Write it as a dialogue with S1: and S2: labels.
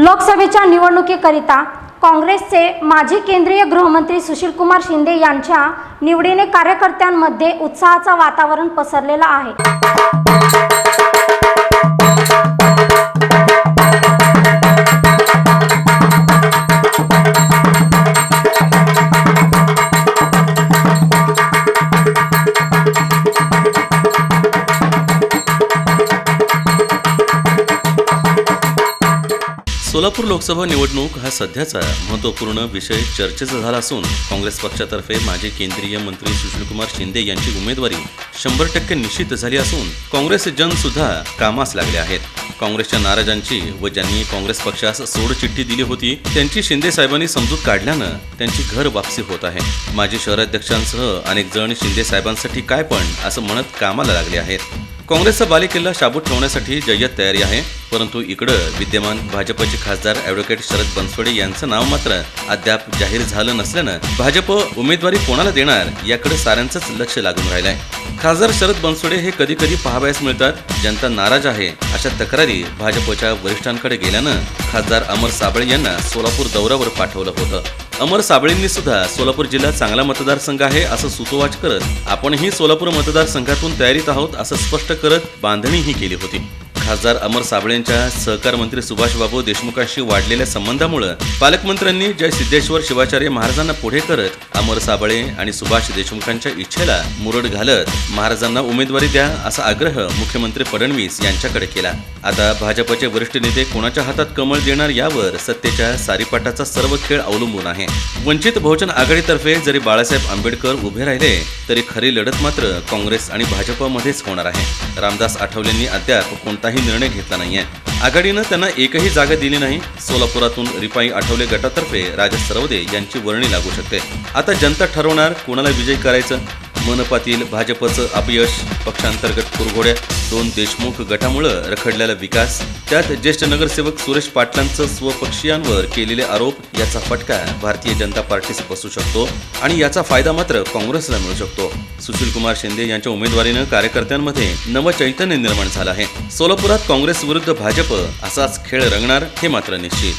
S1: लोकसभेच्या निवडणुकीकरिता काँग्रेसचे माजी केंद्रीय गृहमंत्री सुशीलकुमार शिंदे यांच्या निवडीने कार्यकर्त्यांमध्ये उत्साहाचं वातावरण पसरलेलं आहे.
S2: सोलापूर लोकसभा निवडणूक हा सध्याचा महत्त्वपूर्ण विषय चर्चेचा झाला असून काँग्रेस पक्षातर्फे माजी केंद्रीय मंत्री सुशीलकुमार शिंदे यांची उमेदवारी शंभर टक्के निश्चित झाली असून काँग्रेस जन सुद्धा कामास लागले आहेत. काँग्रेसच्या नाराजांची व ज्यांनी काँग्रेस पक्षास सोडचिठ्ठी दिली होती त्यांची शिंदे साहेबांनी समजूत काढल्यानं त्यांची घर वापसी होत आहे. माजी शहराध्यक्षांसह अनेक जण शिंदे साहेबांसाठी काय पण असं म्हणत कामाला लागले आहेत. काँग्रेसचा बालेकिल्ला शाबूत ठेवण्यासाठी जय्यत तयारी आहे. परंतु इकडं विद्यमान भाजपचे खासदार ॲडव्होकेट शरद बनसोडे यांचं नाव मात्र अद्याप जाहीर झालं नसल्यानं भाजप उमेदवारी कोणाला देणार याकडे साऱ्यांचंच लक्ष लागून राहिलंय. खासदार शरद बनसोडे हे कधी कधी पाहावयास मिळतात. जनता नाराज आहे अशा तक्रारी भाजपच्या वरिष्ठांकडे गेल्यानं खासदार अमर साबळे यांना सोलापूर दौऱ्यावर पाठवलं होतं. अमर साबळेंनी सुद्धा सोलापूर जिल्हा चांगला मतदारसंघ आहे असं सुतोवाच करत आपणही सोलापूर मतदारसंघातून तयारीत आहोत असं स्पष्ट करत बांधणीही केली होती. खासदार अमर साबळेंच्या सहकार मंत्री सुभाषबाबू देशमुखांशी वाढलेल्या संबंधामुळं पालकमंत्र्यांनी जय सिद्धेश्वर शिवाचार्य महाराजांना पुढे करत अमर साबळे आणि सुभाष देशमुखांच्या इच्छेला मुरड घालत महाराजांना उमेदवारी द्या असा आग्रह मुख्यमंत्री फडणवीस यांच्याकडे केला. आता भाजपचे वरिष्ठ नेते कोणाच्या हातात कमळ देणार यावर सत्तेच्या सारीपाटाचा सर्व खेळ अवलंबून आहे. वंचित बहुजन आघाडीतर्फे जरी बाळासाहेब आंबेडकर उभे राहिले तरी खरी लढत मात्र काँग्रेस आणि भाजपमध्येच होणार आहे. रामदास आठवलेंनी अद्याप कोणताही निर्णय घेतला नाहीये. आघाडीनं त्यांना एकही जागा दिली नाही. सोलापुरातून रिपाई आठवले गटातर्फे राजा सरवदे यांची वर्णी लागू शकते. आता जनता ठरवणार कोणाला विजय करायचं? मनपातील भाजपचं अपयश पक्षांतर्गत कुरघोड्या दोन देशमुख गटामुळं रखडलेला विकास त्यात ज्येष्ठ नगरसेवक सुरेश पाटलांचं स्वपक्षीयांवर केलेले आरोप याचा फटका भारतीय जनता पार्टीस बसू शकतो आणि याचा फायदा मात्र काँग्रेसला मिळू शकतो. सुशील कुमार शिंदे यांच्या उमेदवारीनं कार्यकर्त्यांमध्ये नवचैतन्य निर्माण झालं आहे. सोलापुरात काँग्रेस विरुद्ध भाजप असाच खेळ रंगणार हे मात्र निश्चित.